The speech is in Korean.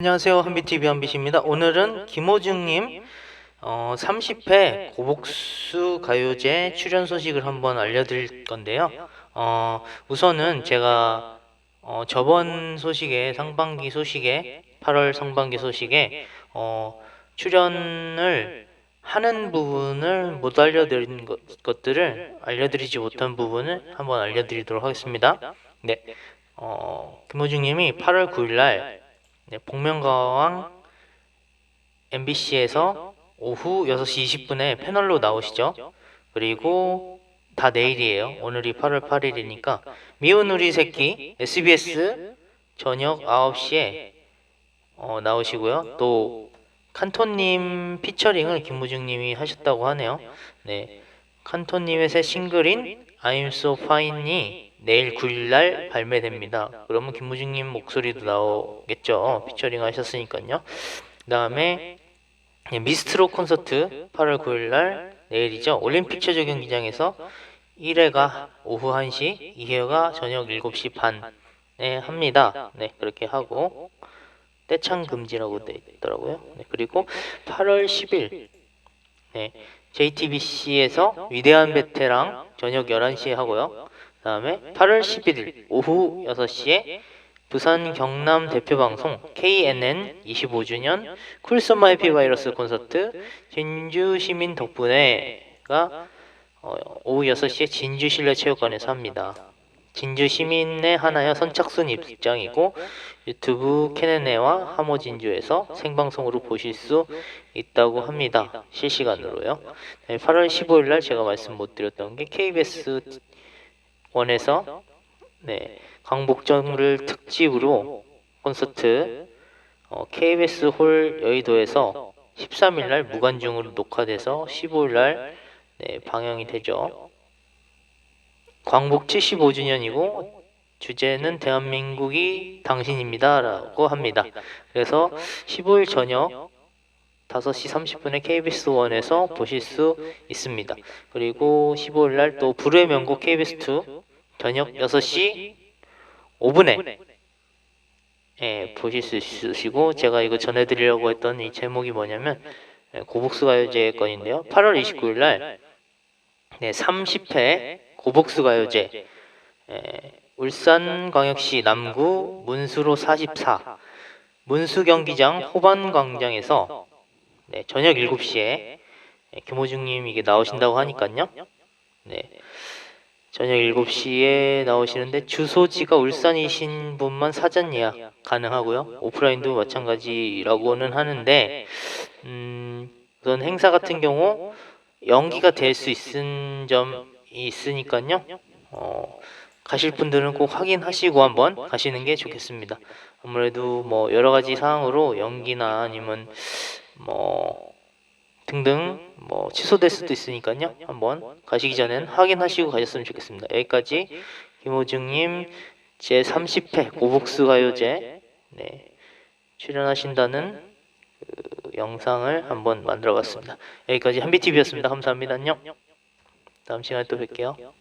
안녕하세요. 한비TV 한비씨입니다. 오늘은 김호중님 어, 30회 고복수 가요제 출연 소식을 한번 알려드릴 건데요. 어, 우선은 제가 어, 저번 소식에 상반기 소식에 8월 상반기 소식에 어, 출연을 하는 부분을 못 알려드린 것, 것들을 알려드리지 못한 부분을 한번 알려드리도록 하겠습니다. 네, 어, 김호중님이 8월 9일날 네, 복면가왕 MBC에서 오후 6시 20분에 패널로 나오시죠. 그리고 다 내일이에요. 오늘이 8월 8일이니까 미운 우리 새끼 SBS 저녁 9시에 어, 나오시고요. 또 칸토님 피처링을 김무중님이 하셨다고 하네요. 네, 칸토님의 새 싱글인 I'm So Fine이 내일 9일날 발매됩니다. 그러면 김무중님 목소리도 나오겠죠. 피처링 하셨으니까요. 그 다음에 미스트로 콘서트 8월 9일날 내일이죠. 올림픽 체조 경기장에서 1회가 오후 1시, 2회가 저녁 7시 반에 합니다. 네, 그렇게 하고 떼창 금지라고 돼 있더라고요. 네, 그리고 8월 10일 네, JTBC에서 위대한 베테랑 저녁 11시에 하고요. 그 다음에 8월 11일 오후 6시에 부산 경남 대표 방송 KNN 25주년 쿨소마 해피 바이러스 콘서트 진주 시민 덕분에가 어, 오후 6시에 진주 실내 체육관에서 합니다. 진주 시민의 하나여 선착순 입장이고 유튜브 캐네네와 하모 진주에서 생방송으로 보실 수 있다고 합니다. 실시간으로요. 네, 8월 15일 날 제가 말씀 못 드렸던 게 KBS 원에서 네, 광복절을 특집으로 콘서트 어, KBS 홀 여의도에서 13일 날 무관중으로 녹화돼서 15일 날 네, 방영이 되죠. 광복 75주년이고 주제는 대한민국이 당신입니다라고 합니다. 그래서 15일 저녁 5시 30분에 KBS 1에서 보실 수 있습니다. 그리고 15일 날 또 불후의 명곡 KBS 2 저녁 6시 5분에. 예, 보실 수 있으시고 제가 이거 전해드리려고 했던 이 제목이 뭐냐면 예, 고복수 가요제 건인데요. 8월 29일 날 네, 30회 고복수 가요제. 예, 울산광역시 남구 문수로 44 문수 경기장 호반 광장에서 네, 저녁 7시에 네, 김호중님 이게 나오신다고 하니까요. 네. 저녁 7시에 나오시는데 주소지가 울산이신 분만 사전 예약 가능하고요. 오프라인도 마찬가지라고는 하는데 음, 우선 행사 같은 경우 연기가 될 수 있는 점이 있으니까요. 어, 가실 분들은 꼭 확인하시고 한번 가시는 게 좋겠습니다. 아무래도 뭐 여러 가지 상황으로 연기나 아니면 뭐 등등 뭐 취소될 수도 있으니까요. 한번 가시기 전엔 확인하시고 가셨으면 좋겠습니다. 여기까지 김호중님 제 30회 고복수 가요제 네, 출연하신다는 그 영상을 한번 만들어봤습니다. 여기까지 한비TV였습니다. 감사합니다. 안녕. 다음 시간에 또 뵐게요.